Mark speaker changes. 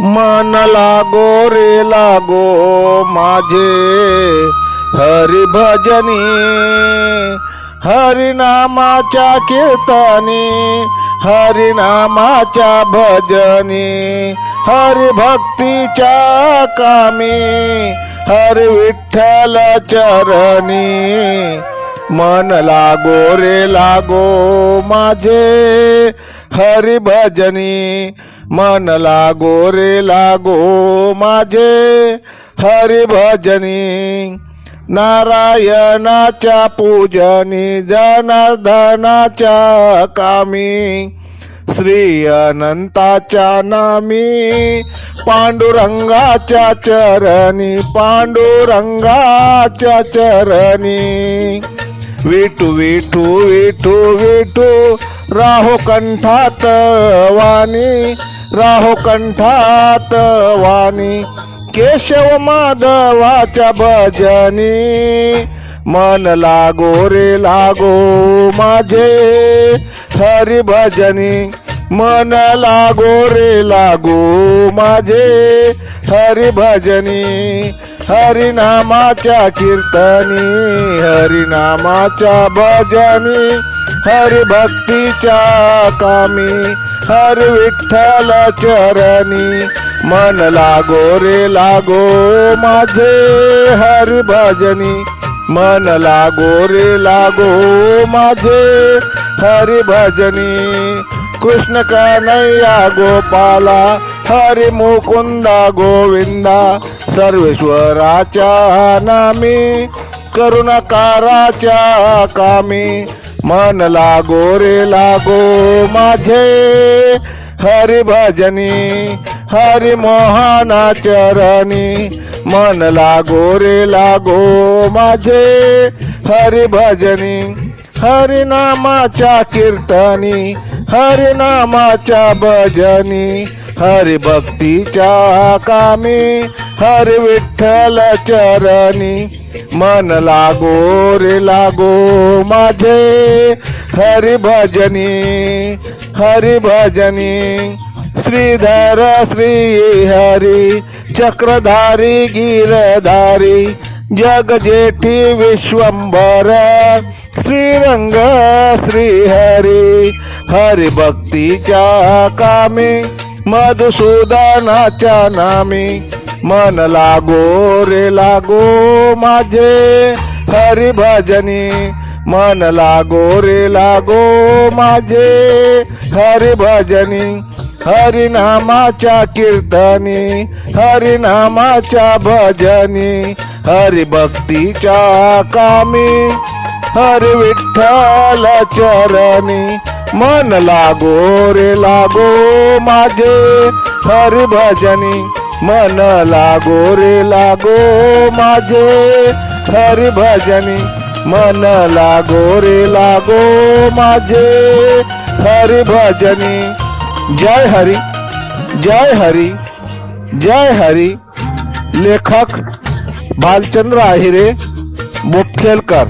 Speaker 1: मन लागो रे लागो माझे. हरी भजनी हरिनामाच्या कीर्तनी हरिनामाच्या भजनी हरिभक्तीच्या कामी हरि विठ्ठल चरणी. मन लागो रे लागो माझे. हरी भजनी मन लागो रे लागो माझे. हरी भजनी नारायणाच्या पूजनी जनार्दनाच्या कामी. श्री अनंताच्या नामी पांडुरंगाच्या चरणी पांडुरंगाच्या चरणी. विठू विठू विठू विठू राहो कंठात वाणी राहो कंठात वाणी केशव माधवाच्या भजनी. मन लागो रे लागो माझे हरी भजनी मन लागो रे लागो माझे हरी भजनी हरिनामाच्या कीर्तनी हरिनामाच्या भजनी हरिभक्तीच्या कामी हर विठ्ठल चरणी. मन लागो रे लागो माझे हरिभजनी मन लागो रे लागो माझे हरिभजनी. कृष्ण कन्हैया गोपाला हरि मुकुंदा गोविंदा सर्वेश्वराच्या नामी करुणाकाराच्या कामी मन लागो रे लागो माझे. हरि भजनी हरि मोहना चरणी मन लागो रे लागो माझे. हरि भजनी हरिनामाच्या कीर्तनी हरिनामाच्या भजनी हरी भक्तीच्या कामी हरी विठ्ठल चरणी। मन लागो, रे लागो माझे, हरी भजनी हरी भजनी। श्रीधर, श्री हरी, चक्रधारी, गिरधारी, जग जेठी विश्वंभर श्रीरंग, श्रीहरी। हरी भक्तीच्या कामी मधुसूदनाच्या नामी मन लागो रे लागो माझे हरिभजनी मन लागो रे लागो माझे हरिभजनी हरिनामाच्या कीर्तनी हरिनामाच्या भजनी हरिभक्तीच्या कामी हरि विठ्ठल चरणी मन लागो रे लागो माझे, हरी भजनी, मन लागो रे लागो माझे, हरी भजनी, मन लागो रे लागो माझे, हरी भजनी। जय हरी जय हरी जय हरी। लेखक भालचंद्र आहिरे मुखेलकर